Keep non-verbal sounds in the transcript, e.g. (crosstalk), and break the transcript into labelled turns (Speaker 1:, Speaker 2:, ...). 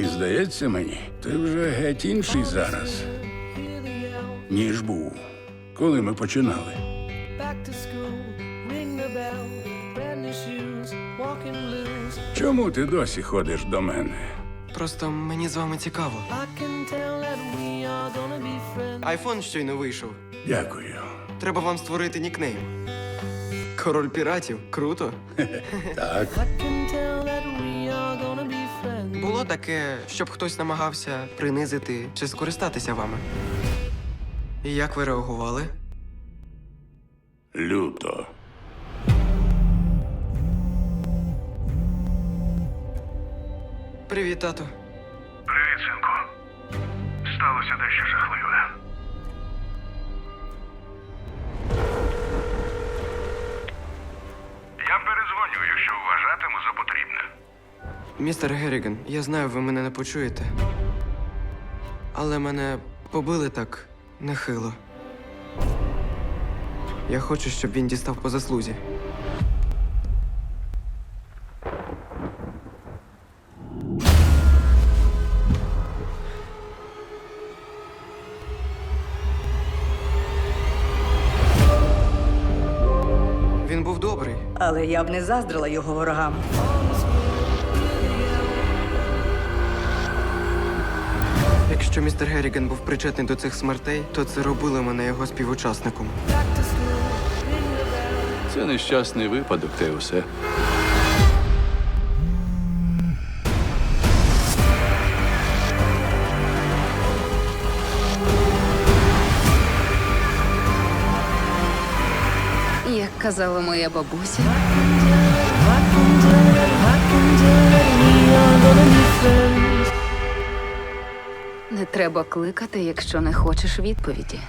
Speaker 1: І здається мені, ти вже геть інший зараз, ніж був, коли ми починали. Чому ти досі ходиш до мене?
Speaker 2: Просто мені з вами цікаво. Айфон щойно вийшов.
Speaker 1: Дякую.
Speaker 2: Треба вам створити нікнейм. Король піратів. Круто. (laughs)
Speaker 1: Так,
Speaker 2: Було таке, щоб хтось намагався принизити чи скористатися вами. І як ви реагували?
Speaker 1: люто.
Speaker 2: Привіт, тату.
Speaker 3: Привіт, синку. Сталося дещо жахливе. Я перезвоню, якщо вважатиму за потрібне.
Speaker 2: Містер Герріган, я знаю, ви мене не почуєте. Але мене побили так нехило. Я хочу, щоб він дістав по заслузі. Він був добрий.
Speaker 4: Але я б не заздрила його ворогам.
Speaker 2: Якщо містер Герріган був причетний до цих смертей, то це робило мене його співучасником.
Speaker 5: Це нещасний випадок, те й усе.
Speaker 6: Як казала моя бабуся, не треба кликати, якщо не хочеш відповіді.